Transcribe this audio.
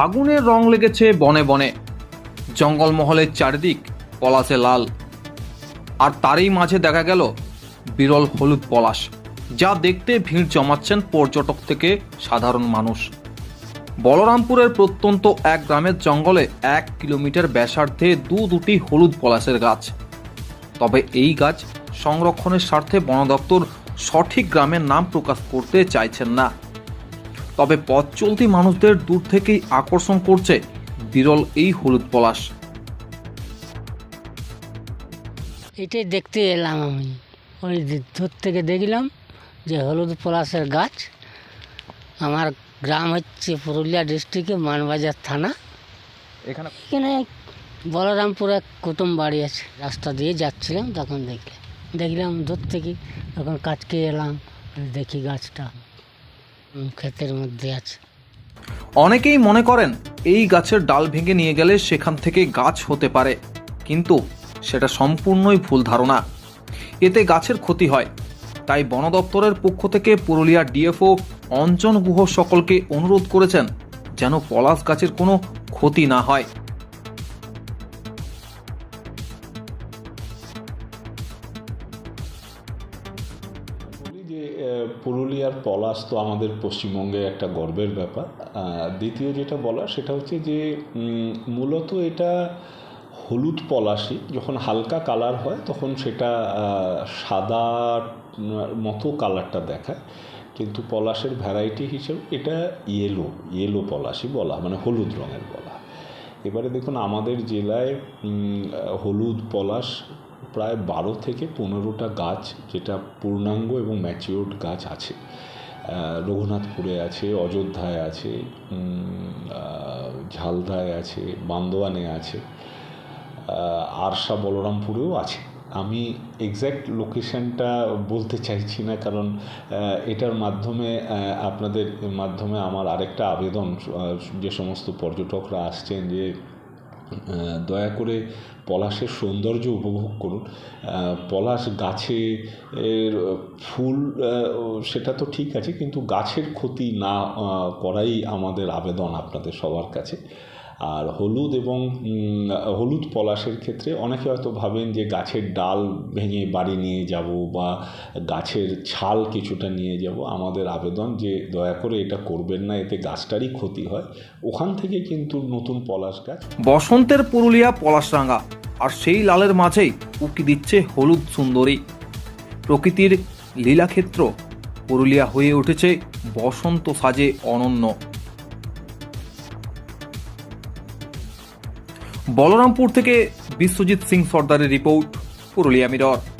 ফাগুনের রং লেগেছে বনে বনে। জঙ্গলমহলের চারিদিক পলাশে লাল। আর তারই মাঝে দেখা গেল বিরল হলুদ পলাশ, যা দেখতে ভিড় জমাচ্ছেন পর্যটক থেকে সাধারণ মানুষ। বলরামপুরের প্রত্যন্ত এক গ্রামের জঙ্গলে এক কিলোমিটার ব্যাসার্ধে দু দুটি হলুদ পলাশের গাছ। তবে এই গাছ সংরক্ষণের স্বার্থে বন দপ্তর সঠিক গ্রামের নাম প্রকাশ করতে চাইছেন না। তবে পথ চলতি মানুষদের দূর থেকেই আকর্ষণ করছে বিরল এই হলুদ পলাশ। এটাই দেখতে এলাম আমি। ওই দূর থেকে দেখলাম যে হলুদ পলাশের গাছ আমার গ্রাম হচ্ছে পুরুলিয়া ডিস্ট্রিক্টে মানবাজার থানা। এখানে এখানে বলরামপুরে কুটুম বাড়ি আছে। রাস্তা দিয়ে যাচ্ছিলাম তখন দেখলাম। দেখলাম দূর থেকে তখন কাটকে এলাম দেখি গাছটা। ক্ষেতের মধ্যে আছে। অনেকেই মনে করেন এই গাছের ডাল ভেঙে নিয়ে গেলে সেখান থেকে গাছ হতে পারে, কিন্তু সেটা সম্পূর্ণই ভুল ধারণা। এতে গাছের ক্ষতি হয়। তাই বন দপ্তরের পক্ষ থেকে পুরুলিয়া ডিএফও অঞ্জন গুহ সকলকে অনুরোধ করেছেন যেন পলাশ গাছের কোনো ক্ষতি না হয়। পুরুলিয়ার পলাশ তো আমাদের পশ্চিমবঙ্গে একটা গর্বের ব্যাপার। দ্বিতীয় যেটা বলা সেটা হচ্ছে যে মূলত এটা হলুদ পলাশই। যখন হালকা কালার হয় তখন সেটা সাদার মতো কালারটা দেখায়। কিন্তু পলাশের ভ্যারাইটি হিসেবে এটা ইয়েলো ইয়েলো পলাশই বলা মানে হলুদ রঙের বলা। এবারে দেখুন আমাদের জেলায় হলুদ পলাশ প্রায় বারো থেকে পনেরোটা গাছ যেটা পূর্ণাঙ্গ এবং ম্যাচিওর্ড গাছ আছে। রঘুনাথপুরে আছে, অযোধ্যায় আছে ঝালদায় আছে, বান্দোয়ানে আছে আরশা বলরামপুরেও আছে। আমি এক্স্যাক্ট লোকেশনটা বলতে চাইছি না কারণ এটার মাধ্যমে আপনাদের মাধ্যমে আমার আরেকটা আবেদন যে সমস্ত পর্যটকরা আসছেন যে দয়া করে পলাশের সৌন্দর্য উপভোগ করুন। পলাশ গাছে এর ফুল সেটা তো ঠিক আছে, কিন্তু গাছের ক্ষতি না করাই আমাদের আবেদন আপনাদের সবার কাছে। আর হলুদ এবং হলুদ পলাশের ক্ষেত্রে অনেকে হয়তো ভাবেন যে গাছের ডাল ভেঙে বাড়ি নিয়ে যাব বা গাছের ছাল কিছুটা নিয়ে যাব। আমাদের আবেদন যে দয়া করে এটা করবেন না, এতে গাছটারই ক্ষতি হয়। ওখান থেকে কিন্তু নতুন পলাশ গাছ। বসন্তের পুরুলিয়া পলাশরাঙ্গা আর সেই লালের মাঝেই উকি দিচ্ছে হলুদ সুন্দরী। প্রকৃতির লীলাক্ষেত্র পুরুলিয়া হয়ে উঠেছে বসন্ত সাজে অনন্য। বলরামপুর থেকে বিশ্বজিৎ সিং সর্দারের রিপোর্ট পুরুলিয়া মিরর।